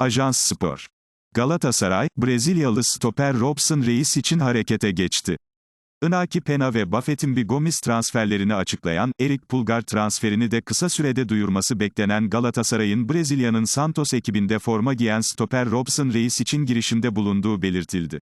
Ajans Spor. Galatasaray, Brezilyalı stoper Robson Reis için harekete geçti. Inaki Pena ve Buffett'in Gomis transferlerini açıklayan, Erik Pulgar transferini de kısa sürede duyurması beklenen Galatasaray'ın Brezilya'nın Santos ekibinde forma giyen stoper Robson Reis için girişimde bulunduğu belirtildi.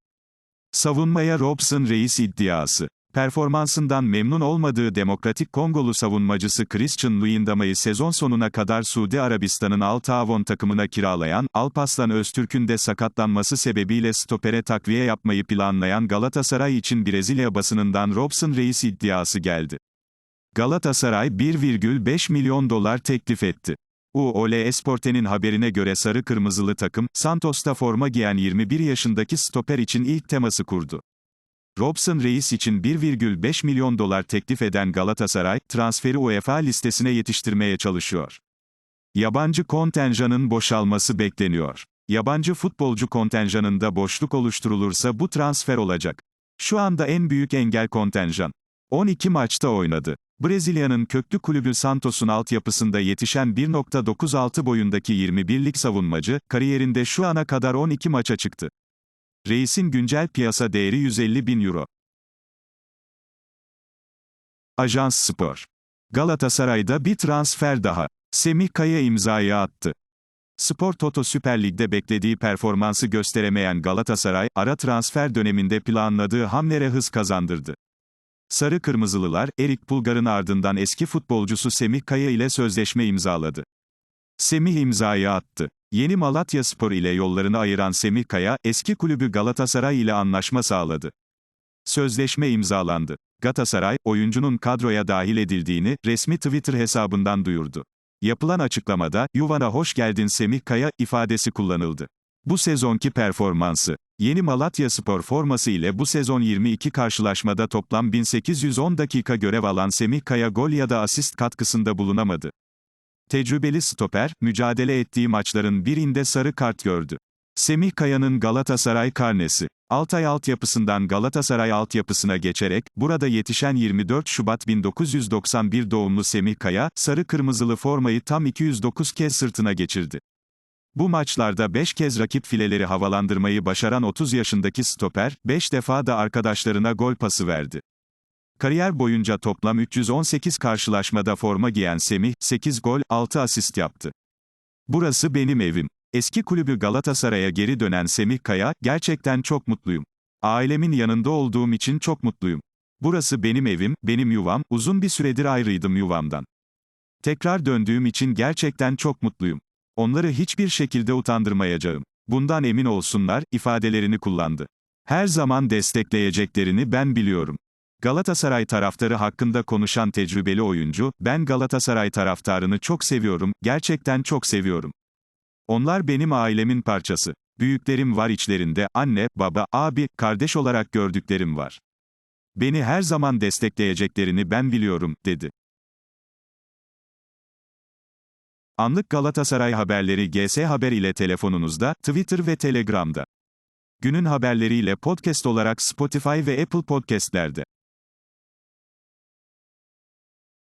Savunmaya Robson Reis iddiası. Performansından memnun olmadığı Demokratik Kongolu savunmacısı Christian Luyendama'yı sezon sonuna kadar Suudi Arabistan'ın Al Tavon takımına kiralayan, Alpaslan Öztürk'ün de sakatlanması sebebiyle stopere takviye yapmayı planlayan Galatasaray için Brezilya basınından Robson Reis iddiası geldi. Galatasaray 1,5 milyon dolar teklif etti. UOL Esporte'nin haberine göre sarı kırmızılı takım, Santos'ta forma giyen 21 yaşındaki stoper için ilk teması kurdu. Robson Reis için 1,5 milyon dolar teklif eden Galatasaray, transferi UEFA listesine yetiştirmeye çalışıyor. Yabancı kontenjanın boşalması bekleniyor. Yabancı futbolcu kontenjanında boşluk oluşturulursa bu transfer olacak. Şu anda en büyük engel kontenjan. 12 maçta oynadı. Brezilya'nın köklü kulübü Santos'un altyapısında yetişen 1.96 boyundaki 21'lik savunmacı, kariyerinde şu ana kadar 12 maça çıktı. Reis'in güncel piyasa değeri 150 bin euro. Ajans Spor. Galatasaray'da bir transfer daha. Semih Kaya imzayı attı. Spor Toto Süper Lig'de beklediği performansı gösteremeyen Galatasaray, ara transfer döneminde planladığı hamlere hız kazandırdı. Sarı Kırmızılılar, Erik Pulgar'ın ardından eski futbolcusu Semih Kaya ile sözleşme imzaladı. Semih imzayı attı. Yeni Malatya Spor ile yollarını ayıran Semih Kaya, eski kulübü Galatasaray ile anlaşma sağladı. Sözleşme imzalandı. Galatasaray, oyuncunun kadroya dahil edildiğini, resmi Twitter hesabından duyurdu. Yapılan açıklamada, Yuvana hoş geldin Semih Kaya, ifadesi kullanıldı. Bu sezonki performansı. Yeni Malatya Spor forması ile bu sezon 22 karşılaşmada toplam 1810 dakika görev alan Semih Kaya gol ya da asist katkısında bulunamadı. Tecrübeli stoper, mücadele ettiği maçların birinde sarı kart gördü. Semih Kaya'nın Galatasaray karnesi. Altay altyapısından Galatasaray altyapısına geçerek, burada yetişen 24 Şubat 1991 doğumlu Semih Kaya, sarı kırmızılı formayı tam 209 kez sırtına geçirdi. Bu maçlarda 5 kez rakip fileleri havalandırmayı başaran 30 yaşındaki stoper, 5 defa da arkadaşlarına gol pası verdi. Kariyer boyunca toplam 318 karşılaşmada forma giyen Semih, 8 gol, 6 asist yaptı. Burası benim evim. Eski kulübü Galatasaray'a geri dönen Semih Kaya, gerçekten çok mutluyum. Ailemin yanında olduğum için çok mutluyum. Burası benim evim, benim yuvam, uzun bir süredir ayrıydım yuvamdan. Tekrar döndüğüm için gerçekten çok mutluyum. Onları hiçbir şekilde utandırmayacağım. Bundan emin olsunlar, ifadelerini kullandı. Her zaman destekleyeceklerini ben biliyorum. Galatasaray taraftarı hakkında konuşan tecrübeli oyuncu, ben Galatasaray taraftarını çok seviyorum, gerçekten çok seviyorum. Onlar benim ailemin parçası. Büyüklerim var içlerinde, anne, baba, abi, kardeş olarak gördüklerim var. Beni her zaman destekleyeceklerini ben biliyorum, dedi. Anlık Galatasaray haberleri GS Haber ile telefonunuzda, Twitter ve Telegram'da. Günün haberleriyle podcast olarak Spotify ve Apple Podcast'lerde.